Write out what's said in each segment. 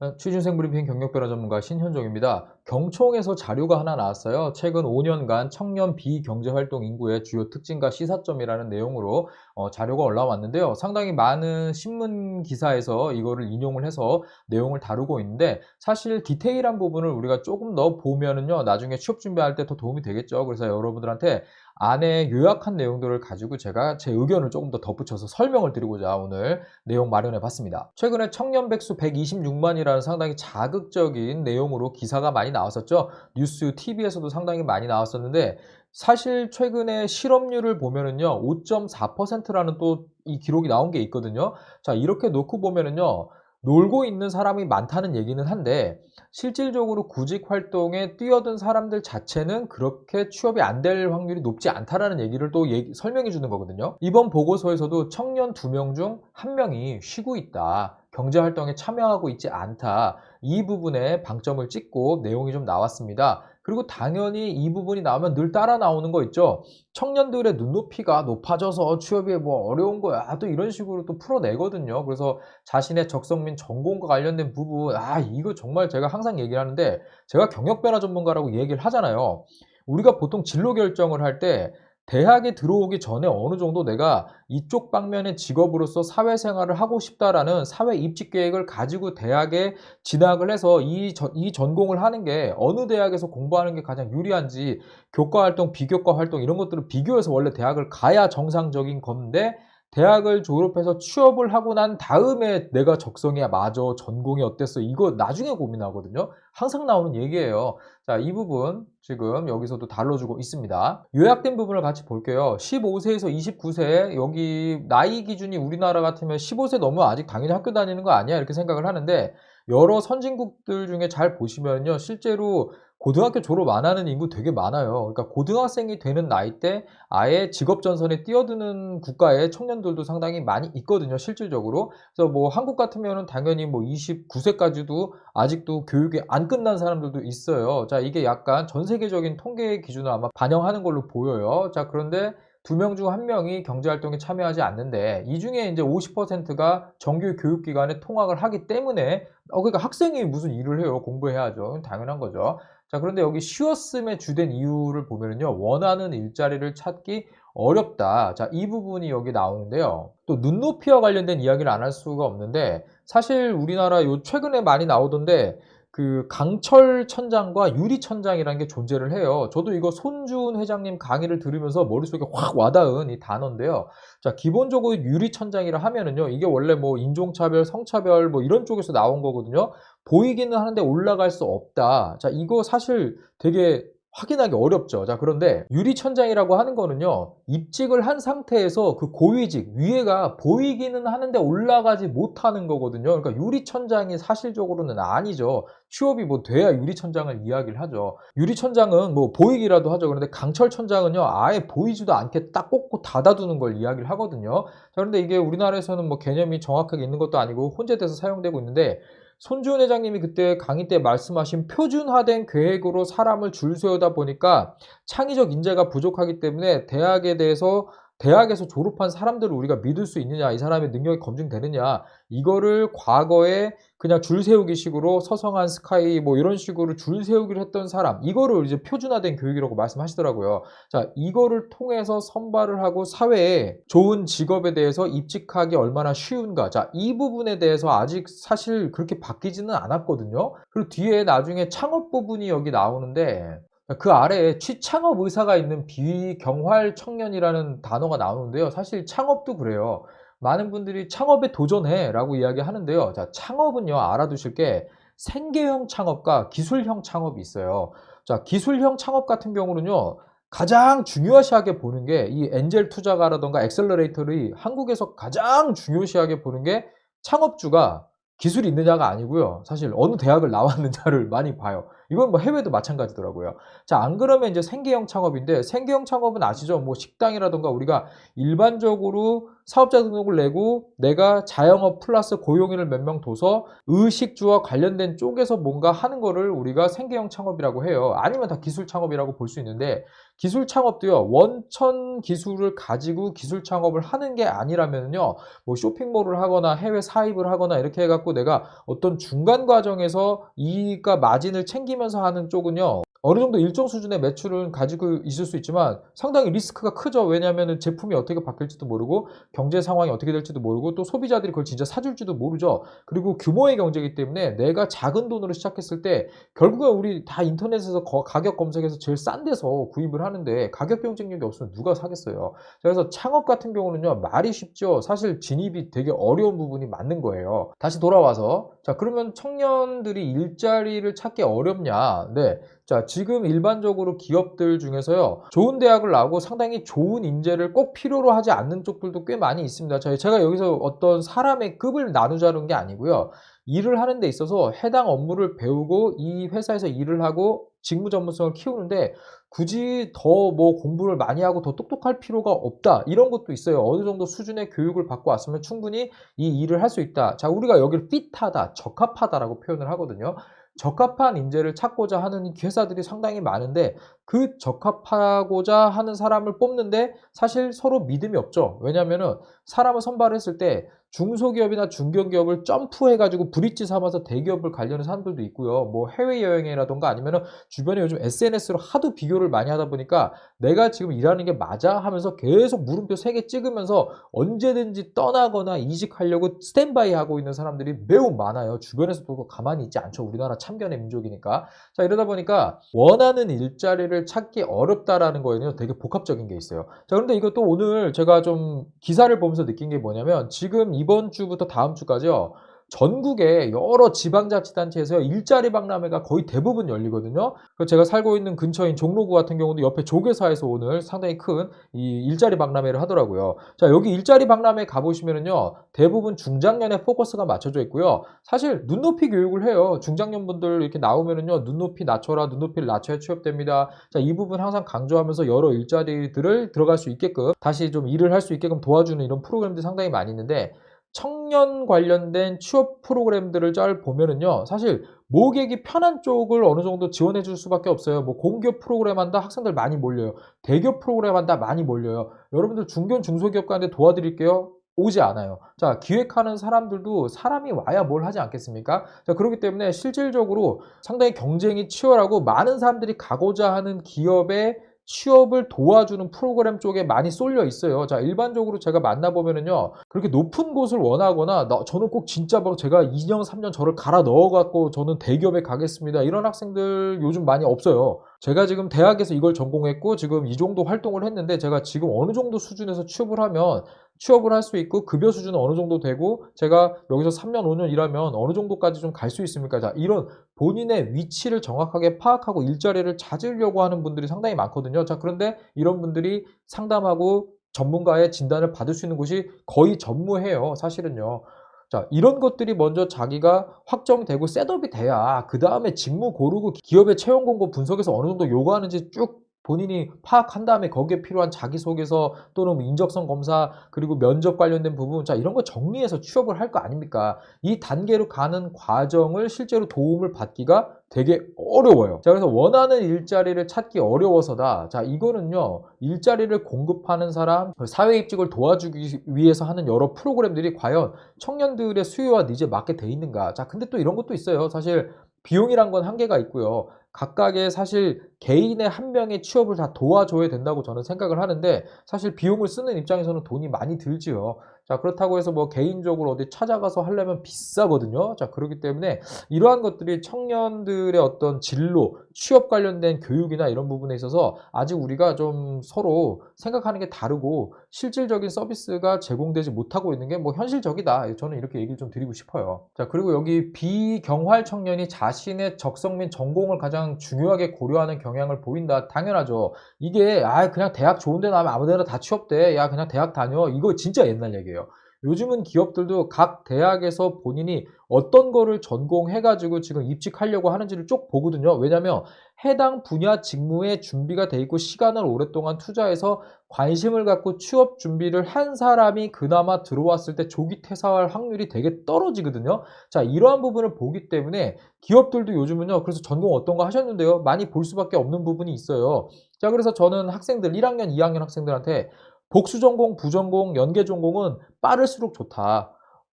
어, 취준생 브리핑 경력변화 전문가 신현종입니다. 경총에서 자료가 하나 나왔어요. 최근 5년간 청년 비경제활동 인구의 주요 특징과 시사점이라는 내용으로 어, 자료가 올라왔는데요. 상당히 많은 신문 기사에서 이거를 인용을 해서 내용을 다루고 있는데 사실 디테일한 부분을 우리가 조금 더 보면은요. 나중에 취업 준비할 때 더 도움이 되겠죠. 그래서 여러분들한테 안에 요약한 내용들을 가지고 제가 제 의견을 조금 더 덧붙여서 설명을 드리고자 오늘 내용 마련해 봤습니다. 최근에 청년 백수 126만이라는 상당히 자극적인 내용으로 기사가 많이 나왔 었죠. 뉴스 TV에서도 상당히 많이 나왔었는데 사실 최근에 실업률을 보면은요 5.4%라는 또 이 기록이 나온 게 있거든요. 자 이렇게 놓고 보면은요 놀고 있는 사람이 많다는 얘기는 한데 실질적으로 구직 활동에 뛰어든 사람들 자체는 그렇게 취업이 안 될 확률이 높지 않다라는 얘기를 또 얘기- 설명해 주는 거거든요. 이번 보고서에서도 청년 두명중한 명이 쉬고 있다. 경제 활동에 참여하고 있지 않다. 이 부분에 방점을 찍고 내용이 좀 나왔습니다. 그리고 당연히 이 부분이 나오면 늘 따라 나오는 거 있죠. 청년들의 눈높이가 높아져서 취업이 뭐 어려운 거야. 또 이런 식으로 또 풀어내거든요. 그래서 자신의 적성 및 전공과 관련된 부분, 아, 이거 정말 제가 항상 얘기를 하는데, 제가 경력 변화 전문가라고 얘기를 하잖아요. 우리가 보통 진로 결정을 할 때, 대학에 들어오기 전에 어느 정도 내가 이쪽 방면의 직업으로서 사회생활을 하고 싶다라는 사회 입직 계획을 가지고 대학에 진학을 해서 이, 전- 이 전공을 하는 게 어느 대학에서 공부하는 게 가장 유리한지 교과 활동, 비교과 활동 이런 것들을 비교해서 원래 대학을 가야 정상적인 건데 대학을 졸업해서 취업을 하고 난 다음에 내가 적성이야 맞아 전공이 어땠어? 이거 나중에 고민하거든요. 항상 나오는 얘기예요. 자이 부분 지금 여기서도 다뤄주고 있습니다. 요약된 부분을 같이 볼게요. 15세에서 29세 여기 나이 기준이 우리나라 같으면 15세 넘으면 아직 당연히 학교 다니는 거 아니야? 이렇게 생각을 하는데 여러 선진국들 중에 잘 보시면요 실제로 고등학교 졸업 안 하는 인구 되게 많아요 그러니까 고등학생이 되는 나이 때 아예 직업 전선에 뛰어드는 국가의 청년들도 상당히 많이 있거든요, 실질적으로. 그래서 뭐 한국 같으면은 당연히 뭐 29세까지도 아직도 교육이 안 끝난 사람들도 있어요. 자, 이게 약간 전 세계적인 통계 기준을 아마 반영하는 걸로 보여요. 자, 그런데 두명중 한 명이 경제활동에 참여하지 않는데 이 중에 이제 50%가 정규 교육기관에 통학을 하기 때문에 어 그러니까 학생이 무슨 일을 해요 공부해야죠 당연한 거죠 자, 그런데 여기 쉬었음의 주된 이유를 보면요. 원하는 일자리를 찾기 어렵다. 자, 이 부분이 여기 나오는데요. 또 눈높이와 관련된 이야기를 안 할 수가 없는데 사실 우리나라 요 최근에 많이 나오던데 그 강철 천장과 유리 천장이라는 게 존재를 해요. 저도 이거 손준 회장님 강의를 들으면서 머릿속에 확 와닿은 이 단어인데요. 자, 기본적으로 유리 천장이라 하면은요. 이게 원래 뭐 인종차별, 성차별 뭐 이런 쪽에서 나온 거거든요. 보이기는 하는데 올라갈 수 없다. 자, 이거 사실 되게 확인하기 어렵죠. 자, 그런데 유리천장이라고 하는 거는요, 입직을 한 상태에서 그 고위직, 위에가 보이기는 하는데 올라가지 못하는 거거든요. 그러니까 유리천장이 사실적으로는 아니죠. 취업이 뭐 돼야 유리천장을 이야기를 하죠. 유리천장은 뭐 보이기라도 하죠. 그런데 강철천장은요, 아예 보이지도 않게 딱 꽂고 닫아두는 걸 이야기를 하거든요. 자, 그런데 이게 우리나라에서는 뭐 개념이 정확하게 있는 것도 아니고 혼재돼서 사용되고 있는데, 손주은 회장님이 그때 강의 때 말씀하신 표준화된 계획으로 사람을 줄 세우다 보니까 창의적 인재가 부족하기 때문에 대학에 대해서 대학에서 졸업한 사람들을 우리가 믿을 수 있느냐, 이 사람의 능력이 검증되느냐, 이거를 과거에 그냥 줄 세우기 식으로 서성한 스카이 뭐 이런 식으로 줄 세우기를 했던 사람, 이거를 이제 표준화된 교육이라고 말씀하시더라고요. 자, 이거를 통해서 선발을 하고 사회에 좋은 직업에 대해서 입직하기 얼마나 쉬운가. 자, 이 부분에 대해서 아직 사실 그렇게 바뀌지는 않았거든요. 그리고 뒤에 나중에 창업 부분이 여기 나오는데 그 아래에 취창업 의사가 있는 비경활 청년이라는 단어가 나오는데요. 사실 창업도 그래요. 많은 분들이 창업에 도전해 라고 이야기 하는데요. 자, 창업은요, 알아두실 게 생계형 창업과 기술형 창업이 있어요. 자, 기술형 창업 같은 경우는요, 가장 중요시하게 보는 게 이 엔젤 투자가라던가 엑셀러레이터를 한국에서 가장 중요시하게 보는 게 창업주가 기술이 있느냐가 아니고요. 사실 어느 대학을 나왔느냐를 많이 봐요. 이건 뭐 해외도 마찬가지더라고요. 자, 안 그러면 이제 생계형 창업인데 생계형 창업은 아시죠? 뭐 식당이라던가 우리가 일반적으로 사업자 등록을 내고 내가 자영업 플러스 고용인을 몇 명 둬서 의식주와 관련된 쪽에서 뭔가 하는 거를 우리가 생계형 창업이라고 해요. 아니면 다 기술 창업이라고 볼 수 있는데 기술 창업도요. 원천 기술을 가지고 기술 창업을 하는 게 아니라면요. 뭐 쇼핑몰을 하거나 해외 사입을 하거나 이렇게 해갖고 내가 어떤 중간 과정에서 이익과 마진을 챙기면 서 하는 쪽은요. 어느 정도 일정 수준의 매출은 가지고 있을 수 있지만 상당히 리스크가 크죠. 왜냐하면 제품이 어떻게 바뀔지도 모르고 경제 상황이 어떻게 될지도 모르고 또 소비자들이 그걸 진짜 사줄지도 모르죠. 그리고 규모의 경제이기 때문에 내가 작은 돈으로 시작했을 때 결국은 우리 다 인터넷에서 거- 가격 검색해서 제일 싼 데서 구입을 하는데 가격 경쟁력이 없으면 누가 사겠어요. 그래서 창업 같은 경우는요 말이 쉽죠. 사실 진입이 되게 어려운 부분이 맞는 거예요. 다시 돌아와서 자 그러면 청년들이 일자리를 찾기 어렵냐? 네. 자, 지금 일반적으로 기업들 중에서요, 좋은 대학을 나오고 상당히 좋은 인재를 꼭 필요로 하지 않는 쪽들도 꽤 많이 있습니다. 자, 제가 여기서 어떤 사람의 급을 나누자는 게 아니고요. 일을 하는 데 있어서 해당 업무를 배우고 이 회사에서 일을 하고 직무 전문성을 키우는데 굳이 더 뭐 공부를 많이 하고 더 똑똑할 필요가 없다. 이런 것도 있어요. 어느 정도 수준의 교육을 받고 왔으면 충분히 이 일을 할 수 있다. 자, 우리가 여기를 핏하다, 적합하다라고 표현을 하거든요. 적합한 인재를 찾고자 하는 회사들이 상당히 많은데 그 적합하고자 하는 사람을 뽑는데 사실 서로 믿음이 없죠. 왜냐면은 사람을 선발했을 때 중소기업이나 중견기업을 점프해가지고 브릿지 삼아서 대기업을 가려는 사람들도 있고요. 뭐 해외여행이라던가 아니면은 주변에 요즘 SNS로 하도 비교를 많이 하다 보니까 내가 지금 일하는 게 맞아 하면서 계속 물음표 3개 찍으면서 언제든지 떠나거나 이직하려고 스탠바이 하고 있는 사람들이 매우 많아요. 주변에서도 가만히 있지 않죠. 우리나라 참견의 민족이니까. 자, 이러다 보니까 원하는 일자리를 찾기 어렵다라는 거에는 되게 복합적인 게 있어요. 자, 그런데 이것도 오늘 제가 좀 기사를 보면서 느낀 게 뭐냐면 지금 이번 주부터 다음 주까지요. 전국의 여러 지방자치단체에서 일자리 박람회가 거의 대부분 열리거든요. 제가 살고 있는 근처인 종로구 같은 경우도 옆에 조계사에서 오늘 상당히 큰 이 일자리 박람회를 하더라고요. 자, 여기 일자리 박람회 가보시면은요, 대부분 중장년에 포커스가 맞춰져 있고요. 사실 눈높이 교육을 해요. 중장년 분들 이렇게 나오면은요, 눈높이 낮춰라, 눈높이를 낮춰야 취업됩니다. 자, 이 부분 항상 강조하면서 여러 일자리들을 들어갈 수 있게끔 다시 좀 일을 할 수 있게끔 도와주는 이런 프로그램들이 상당히 많이 있는데, 청년 관련된 취업 프로그램들을 잘 보면은요, 사실 모객이 편한 쪽을 어느 정도 지원해 줄 수밖에 없어요. 뭐 공기업 프로그램 한다 학생들 많이 몰려요. 대기업 프로그램 한다 많이 몰려요. 여러분들 중견 중소기업 가는데 도와드릴게요. 오지 않아요. 자, 기획하는 사람들도 사람이 와야 뭘 하지 않겠습니까? 자, 그렇기 때문에 실질적으로 상당히 경쟁이 치열하고 많은 사람들이 가고자 하는 기업의 취업을 도와주는 프로그램 쪽에 많이 쏠려 있어요. 자, 일반적으로 제가 만나보면은요, 그렇게 높은 곳을 원하거나, 나- 저는 꼭 진짜 막 제가 2년, 3년 저를 갈아 넣어갖고 저는 대기업에 가겠습니다. 이런 학생들 요즘 많이 없어요. 제가 지금 대학에서 이걸 전공했고, 지금 이 정도 활동을 했는데, 제가 지금 어느 정도 수준에서 취업을 하면, 취업을 할 수 있고, 급여 수준은 어느 정도 되고, 제가 여기서 3년, 5년 일하면 어느 정도까지 좀 갈 수 있습니까? 자, 이런 본인의 위치를 정확하게 파악하고 일자리를 찾으려고 하는 분들이 상당히 많거든요. 자, 그런데 이런 분들이 상담하고 전문가의 진단을 받을 수 있는 곳이 거의 전무해요. 사실은요. 자, 이런 것들이 먼저 자기가 확정되고 셋업이 돼야 그 다음에 직무 고르고 기업의 채용 공고 분석에서 어느 정도 요구하는지 쭉 본인이 파악한 다음에 거기에 필요한 자기소개서 또는 뭐 인적성 검사 그리고 면접 관련된 부분 자 이런 거 정리해서 취업을 할 거 아닙니까? 이 단계로 가는 과정을 실제로 도움을 받기가 되게 어려워요. 자, 그래서 원하는 일자리를 찾기 어려워서다. 자, 이거는요, 일자리를 공급하는 사람, 사회 입직을 도와주기 위해서 하는 여러 프로그램들이 과연 청년들의 수요와 니즈에 맞게 돼 있는가. 자, 근데 또 이런 것도 있어요. 사실 비용이란 건 한계가 있고요. 각각의 사실 개인의 한 명의 취업을 다 도와줘야 된다고 저는 생각을 하는데 사실 비용을 쓰는 입장에서는 돈이 많이 들지요. 자, 그렇다고 해서 뭐 개인적으로 어디 찾아가서 하려면 비싸거든요. 자, 그렇기 때문에 이러한 것들이 청년들의 어떤 진로, 취업 관련된 교육이나 이런 부분에 있어서 아직 우리가 좀 서로 생각하는 게 다르고 실질적인 서비스가 제공되지 못하고 있는 게 뭐 현실적이다. 저는 이렇게 얘기를 좀 드리고 싶어요. 자, 그리고 여기 비경활 청년이 자신의 적성 및 전공을 가장 중요하게 고려하는 경향을 보인다. 당연하죠. 이게 아 그냥 대학 좋은 데 나면 아무 데나 다 취업돼. 야 그냥 대학 다녀. 이거 진짜 옛날 얘기예요. 요즘은 기업들도 각 대학에서 본인이 어떤 거를 전공해가지고 지금 입직하려고 하는지를 쭉 보거든요. 왜냐면 해당 분야 직무에 준비가 돼 있고 시간을 오랫동안 투자해서 관심을 갖고 취업 준비를 한 사람이 그나마 들어왔을 때 조기 퇴사할 확률이 되게 떨어지거든요. 자, 이러한 부분을 보기 때문에 기업들도 요즘은요, 그래서 전공 어떤 거 하셨는데요? 많이 볼 수밖에 없는 부분이 있어요. 자, 그래서 저는 학생들, 1학년, 2학년 학생들한테 복수 전공, 부전공, 연계 전공은 빠를수록 좋다.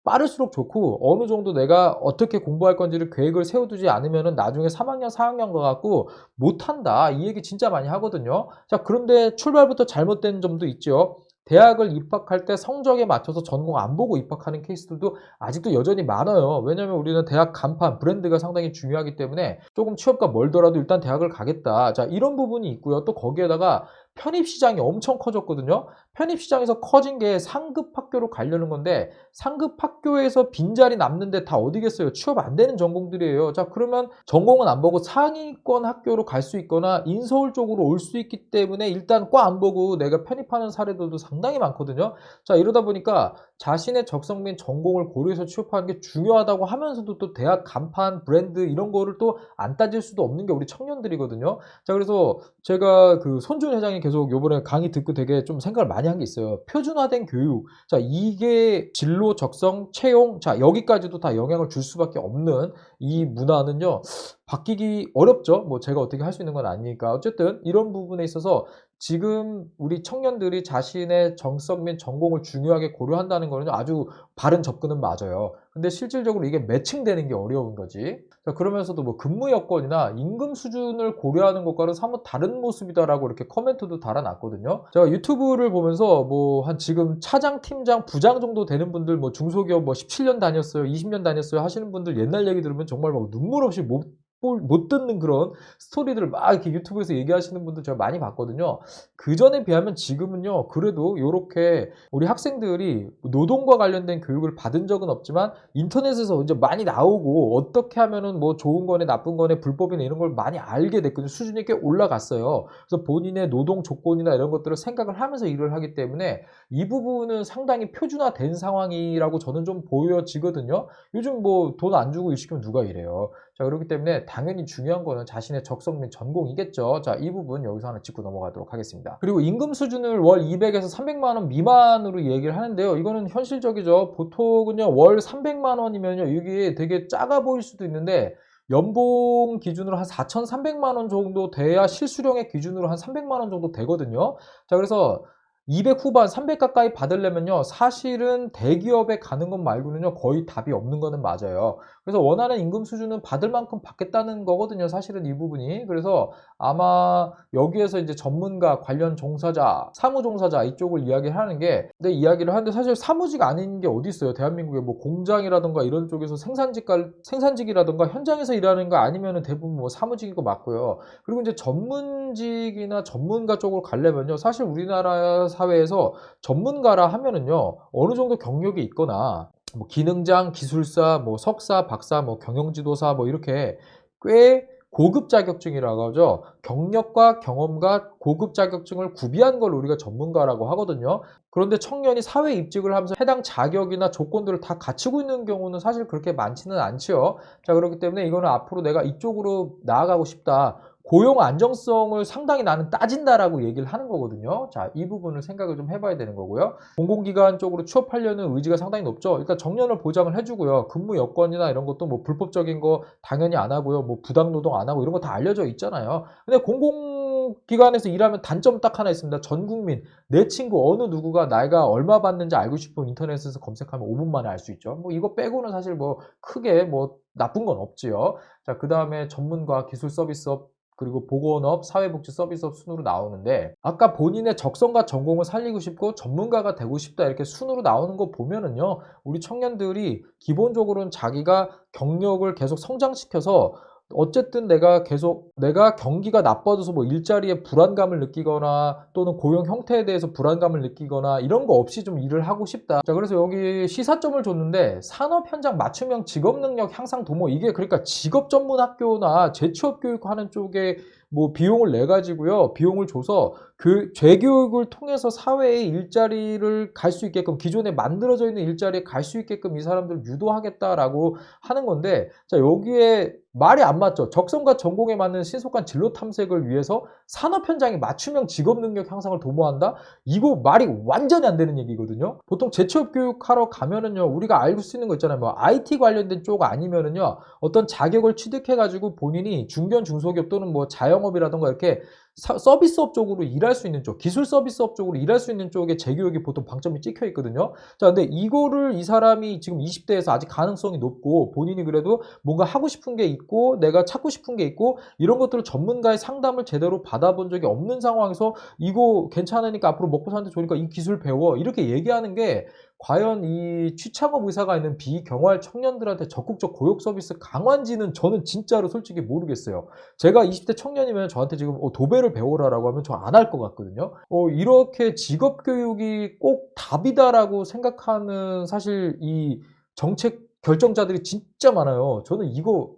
빠를수록 좋고 어느 정도 내가 어떻게 공부할 건지를 계획을 세워두지 않으면은 나중에 3학년, 4학년 가갖고 못한다. 이 얘기 진짜 많이 하거든요. 자, 그런데 출발부터 잘못된 점도 있죠. 대학을 입학할 때 성적에 맞춰서 전공 안 보고 입학하는 케이스들도 아직도 여전히 많아요. 왜냐면 우리는 대학 간판, 브랜드가 상당히 중요하기 때문에 조금 취업과 멀더라도 일단 대학을 가겠다. 자, 이런 부분이 있고요. 또 거기에다가 편입 시장이 엄청 커졌거든요. 편입 시장에서 커진 게 상급 학교로 가려는 건데 상급 학교에서 빈자리 남는데 다 어디겠어요? 취업 안 되는 전공들이에요. 자, 그러면 전공은 안 보고 상위권 학교로 갈 수 있거나 인서울 쪽으로 올 수 있기 때문에 일단 과 안 보고 내가 편입하는 사례들도 상당히 많거든요. 자, 이러다 보니까 자신의 적성 및 전공을 고려해서 취업하는 게 중요하다고 하면서도 또 대학 간판, 브랜드 이런 거를 또 안 따질 수도 없는 게 우리 청년들이거든요. 자, 그래서 제가 그 손준 회장이 계속 요번에 강의 듣고 되게 좀 생각을 많이 한 게 있어요. 표준화된 교육. 자, 이게 진로, 적성, 채용. 자, 여기까지도 다 영향을 줄 수밖에 없는 이 문화는요. 바뀌기 어렵죠. 뭐 제가 어떻게 할 수 있는 건 아니니까. 어쨌든 이런 부분에 있어서 지금 우리 청년들이 자신의 정성 및 전공을 중요하게 고려한다는 거는 아주 바른 접근은 맞아요. 근데 실질적으로 이게 매칭되는 게 어려운 거지. 자, 그러면서도 뭐 근무 여건이나 임금 수준을 고려하는 것과는 사뭇 다른 모습이다라고 이렇게 코멘트도 달아놨거든요. 제가 유튜브를 보면서 뭐 한 지금 차장, 팀장, 부장 정도 되는 분들 뭐 중소기업 뭐 17년 다녔어요, 20년 다녔어요 하시는 분들 옛날 얘기 들으면 정말 막 눈물 없이 못 못 듣는 그런 스토리들을 막 이렇게 유튜브에서 얘기하시는 분들 제가 많이 봤거든요. 그 전에 비하면 지금은요, 그래도 이렇게 우리 학생들이 노동과 관련된 교육을 받은 적은 없지만 인터넷에서 이제 많이 나오고 어떻게 하면은 뭐 좋은 거네, 나쁜 거네, 불법이네 이런 걸 많이 알게 됐거든요. 수준이 꽤 올라갔어요. 그래서 본인의 노동 조건이나 이런 것들을 생각을 하면서 일을 하기 때문에 이 부분은 상당히 표준화된 상황이라고 저는 좀 보여지거든요. 요즘 뭐 돈 안 주고 일 시키면 누가 이래요. 자, 그렇기 때문에 당연히 중요한 거는 자신의 적성 및 전공이겠죠. 자, 이 부분 여기서 하나 짚고 넘어가도록 하겠습니다. 그리고 임금 수준을 월 200에서 300만 원 미만으로 얘기를 하는데요. 이거는 현실적이죠. 보통은요, 월 300만 원이면요, 이게 되게 작아 보일 수도 있는데, 연봉 기준으로 한 4,300만 원 정도 돼야 실수령의 기준으로 한 300만 원 정도 되거든요. 자, 그래서 200 후반, 300 가까이 받으려면요, 사실은 대기업에 가는 것 말고는요, 거의 답이 없는 거는 맞아요. 그래서 원하는 임금 수준은 받을 만큼 받겠다는 거거든요, 사실은 이 부분이. 그래서 아마 여기에서 이제 전문가, 관련 종사자, 사무 종사자 이쪽을 이야기하는 게, 근데 이야기를 하는데 사실 사무직 아닌 게 어디 있어요? 대한민국에 뭐 공장이라든가 이런 쪽에서 생산직과, 생산직이라든가 현장에서 일하는 거 아니면은 대부분 뭐 사무직인 거 맞고요. 그리고 이제 전문직이나 전문가 쪽으로 가려면요, 사실 우리나라 사회에서 전문가라 하면은요 어느 정도 경력이 있거나 뭐 기능장, 기술사, 뭐 석사, 박사, 뭐 경영지도사 뭐 이렇게 꽤 고급 자격증이라고 하죠. 경력과 경험과 고급 자격증을 구비한 걸 우리가 전문가라고 하거든요. 그런데 청년이 사회 입직을 하면서 해당 자격이나 조건들을 다 갖추고 있는 경우는 사실 그렇게 많지는 않지요. 자, 그렇기 때문에 이거는 앞으로 내가 이쪽으로 나아가고 싶다. 고용 안정성을 상당히 나는 따진다라고 얘기를 하는 거거든요. 자, 이 부분을 생각을 좀 해봐야 되는 거고요. 공공기관 쪽으로 취업하려는 의지가 상당히 높죠. 일단 정년을 보장을 해주고요. 근무 여건이나 이런 것도 뭐 불법적인 거 당연히 안 하고요. 뭐 부당노동 안 하고 이런 거 다 알려져 있잖아요. 근데 공공 기관에서 일하면 단점 딱 하나 있습니다. 전 국민, 내 친구 어느 누구가 나이가 얼마 받는지 알고 싶으면 인터넷에서 검색하면 5분 만에 알 수 있죠. 뭐 이거 빼고는 사실 뭐 크게 뭐 나쁜 건 없지요. 자, 그 다음에 전문가, 기술 서비스업, 그리고 보건업, 사회복지 서비스업 순으로 나오는데 아까 본인의 적성과 전공을 살리고 싶고 전문가가 되고 싶다 이렇게 순으로 나오는 거 보면은요 우리 청년들이 기본적으로는 자기가 경력을 계속 성장시켜서 어쨌든 내가 계속 내가 경기가 나빠져서 뭐 일자리에 불안감을 느끼거나 또는 고용 형태에 대해서 불안감을 느끼거나 이런 거 없이 좀 일을 하고 싶다. 자, 그래서 여기 시사점을 줬는데 산업 현장 맞춤형 직업 능력 향상 도모 이게 그러니까 직업 전문 학교나 재취업 교육 하는 쪽에 뭐 비용을 내 가지고요. 비용을 줘서 그 재교육을 통해서 사회의 일자리를 갈 수 있게끔 기존에 만들어져 있는 일자리에 갈 수 있게끔 이 사람들을 유도하겠다라고 하는 건데 자 여기에 말이 안 맞죠. 적성과 전공에 맞는 신속한 진로 탐색을 위해서 산업 현장의 맞춤형 직업 능력 향상을 도모한다? 이거 말이 완전히 안 되는 얘기거든요. 보통 재취업 교육하러 가면은요, 우리가 알고 수 있는 거 있잖아요. 뭐 IT 관련된 쪽 아니면은요, 어떤 자격을 취득해 가지고 본인이 중견 중소기업 또는 뭐 자영업이라던가 이렇게 사- 서비스업 쪽으로 일할 수 있는 쪽, 기술 서비스업 쪽으로 일할 수 있는 쪽에 재교육이 보통 방점이 찍혀 있거든요. 자, 근데 이거를 이 사람이 지금 20대에서 아직 가능성이 높고 본인이 그래도 뭔가 하고 싶은 게 있고 내가 찾고 싶은 게 있고 이런 것들을 전문가의 상담을 제대로 받아본 적이 없는 상황에서 이거 괜찮으니까 앞으로 먹고 사는데 좋으니까 이 기술 배워 이렇게 얘기하는 게 과연 이 취창업 의사가 있는 비경활 청년들한테 적극적 교육 서비스 강화인지는 저는 진짜로 솔직히 모르겠어요. 제가 20대 청년이면 저한테 지금 어, 도배 를 배워라라고 하면 저 안 할 것 같거든요. 어, 이렇게 직업 교육이 꼭 답이다라고 생각하는 사실 이 정책 결정자들이 진짜 많아요. 저는 이거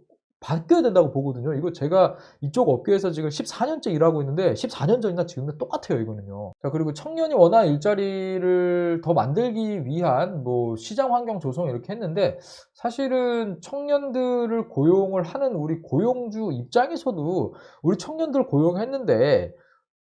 바뀌어야 된다고 보거든요. 이거 제가 이쪽 업계에서 지금 14년째 일하고 있는데 14년 전이나 지금은 똑같아요, 이거는요. 자, 그리고 청년이 워낙 일자리를 더 만들기 위한 뭐 시장 환경 조성 이렇게 했는데 사실은 청년들을 고용을 하는 우리 고용주 입장에서도 우리 청년들 고용했는데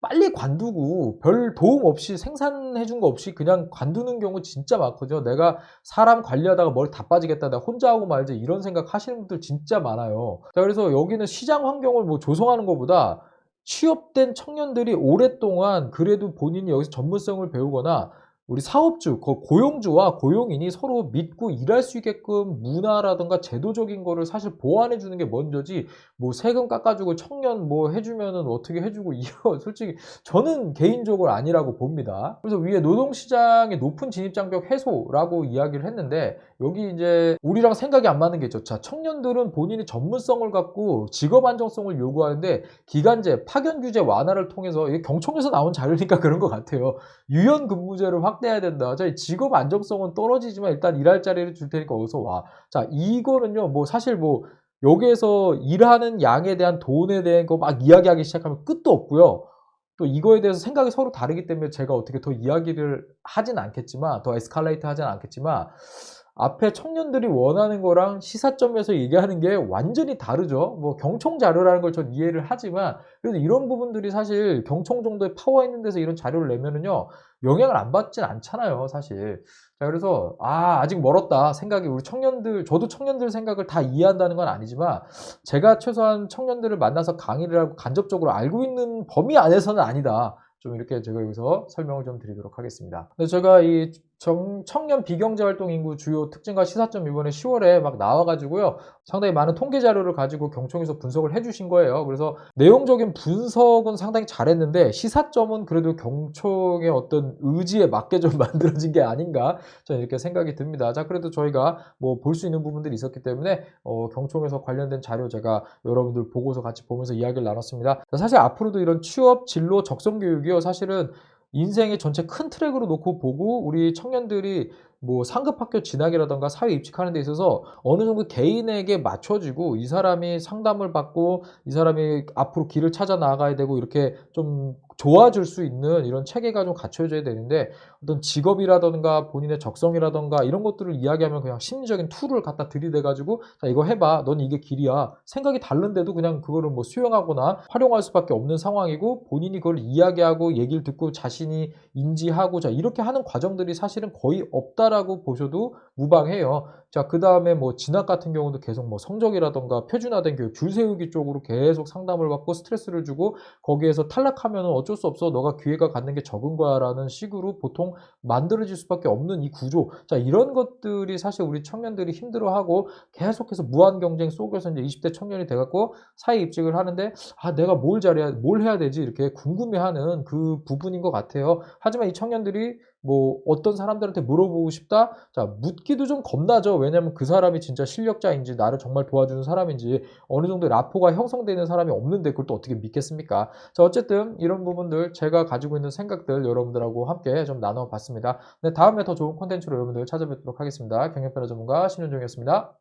빨리 관두고 별 도움 없이 생산해 준 거 없이 그냥 관두는 경우 진짜 많거든요. 내가 사람 관리하다가 뭘 다 빠지겠다. 내가 혼자 하고 말지 이런 생각 하시는 분들 진짜 많아요. 자, 그래서 여기는 시장 환경을 뭐 조성하는 것보다 취업된 청년들이 오랫동안 그래도 본인이 여기서 전문성을 배우거나 우리 사업주, 그 고용주와 고용인이 서로 믿고 일할 수 있게끔 문화라든가 제도적인 거를 사실 보완해 주는 게 먼저지 뭐 세금 깎아주고 청년 뭐 해주면은 어떻게 해주고 이거 솔직히 저는 개인적으로 아니라고 봅니다. 그래서 위에 노동시장의 높은 진입장벽 해소라고 이야기를 했는데 여기 이제 우리랑 생각이 안 맞는 게 있죠. 자, 청년들은 본인이 전문성을 갖고 직업 안정성을 요구하는데 기간제, 파견 규제 완화를 통해서 이게 경총에서 나온 자료니까 그런 것 같아요. 유연 근무제를 확 대해야 된다. 자, 이 직업 안정성은 떨어지지만 일단 일할 자리를 줄 테니까 어서 와. 자, 이거는요, 뭐 사실 뭐 여기에서 일하는 양에 대한 돈에 대한 거 막 이야기하기 시작하면 끝도 없고요. 또 이거에 대해서 생각이 서로 다르기 때문에 제가 어떻게 더 이야기를 하진 않겠지만, 더 에스컬레이트 하진 않겠지만, 앞에 청년들이 원하는 거랑 시사점에서 얘기하는 게 완전히 다르죠. 뭐 경총 자료라는 걸 전 이해를 하지만 그래도 이런 부분들이 사실 경총 정도의 파워 있는 데서 이런 자료를 내면은요 영향을 안 받진 않잖아요, 사실. 자, 그래서 아 아직 멀었다 생각이 우리 청년들 저도 청년들 생각을 다 이해한다는 건 아니지만 제가 최소한 청년들을 만나서 강의를 하고 간접적으로 알고 있는 범위 안에서는 아니다. 좀 이렇게 제가 여기서 설명을 좀 드리도록 하겠습니다. 근데 제가 이 정- 청년 비경제 활동 인구 주요 특징과 시사점 이번에 10월에 막 나와가지고요. 상당히 많은 통계 자료를 가지고 경총에서 분석을 해주신 거예요. 그래서 내용적인 분석은 상당히 잘했는데 시사점은 그래도 경총의 어떤 의지에 맞게 좀 만들어진 게 아닌가 저는 이렇게 생각이 듭니다. 자, 그래도 저희가 뭐 볼 수 있는 부분들이 있었기 때문에 어, 경총에서 관련된 자료 제가 여러분들 보고서 같이 보면서 이야기를 나눴습니다. 자, 사실 앞으로도 이런 취업, 진로, 적성 교육이요. 사실은 인생의 전체 큰 트랙으로 놓고 보고 우리 청년들이 뭐 상급 학교 진학이라던가 사회 입직하는 데 있어서 어느 정도 개인에게 맞춰지고 이 사람이 상담을 받고 이 사람이 앞으로 길을 찾아 나가야 되고 이렇게 좀 도와줄 수 있는 이런 체계가 좀 갖춰져야 되는데 어떤 직업이라던가 본인의 적성이라던가 이런 것들을 이야기하면 그냥 심리적인 툴을 갖다 들이대가지고 자 이거 해봐 넌 이게 길이야 생각이 다른데도 그냥 그거를 뭐 수용하거나 활용할 수밖에 없는 상황이고 본인이 그걸 이야기하고 얘기를 듣고 자신이 인지하고 자 이렇게 하는 과정들이 사실은 거의 없다라고 보셔도 무방해요. 자, 그 다음에 뭐 진학 같은 경우도 계속 뭐 성적이라던가 표준화된 교육, 줄 세우기 쪽으로 계속 상담을 받고 스트레스를 주고 거기에서 탈락하면 어쩔 수 없어. 너가 기회가 갖는 게 적은 거야. 라는 식으로 보통 만들어질 수밖에 없는 이 구조. 자, 이런 것들이 사실 우리 청년들이 힘들어하고 계속해서 무한 경쟁 속에서 이제 20대 청년이 돼갖고 사회 입직을 하는데 아, 내가 뭘 잘해야, 뭘 해야 되지? 이렇게 궁금해하는 그 부분인 것 같아요. 하지만 이 청년들이 뭐 어떤 사람들한테 물어보고 싶다? 자, 묻기도 좀 겁나죠. 왜냐면 그 사람이 진짜 실력자인지 나를 정말 도와주는 사람인지 어느 정도 라포가 형성되는 사람이 없는데 그걸 또 어떻게 믿겠습니까? 자, 어쨌든 이런 부분들 제가 가지고 있는 생각들 여러분들하고 함께 좀 나눠 봤습니다. 네, 다음에 더 좋은 콘텐츠로 여러분들 찾아뵙도록 하겠습니다. 경영변화 전문가 신현종이었습니다.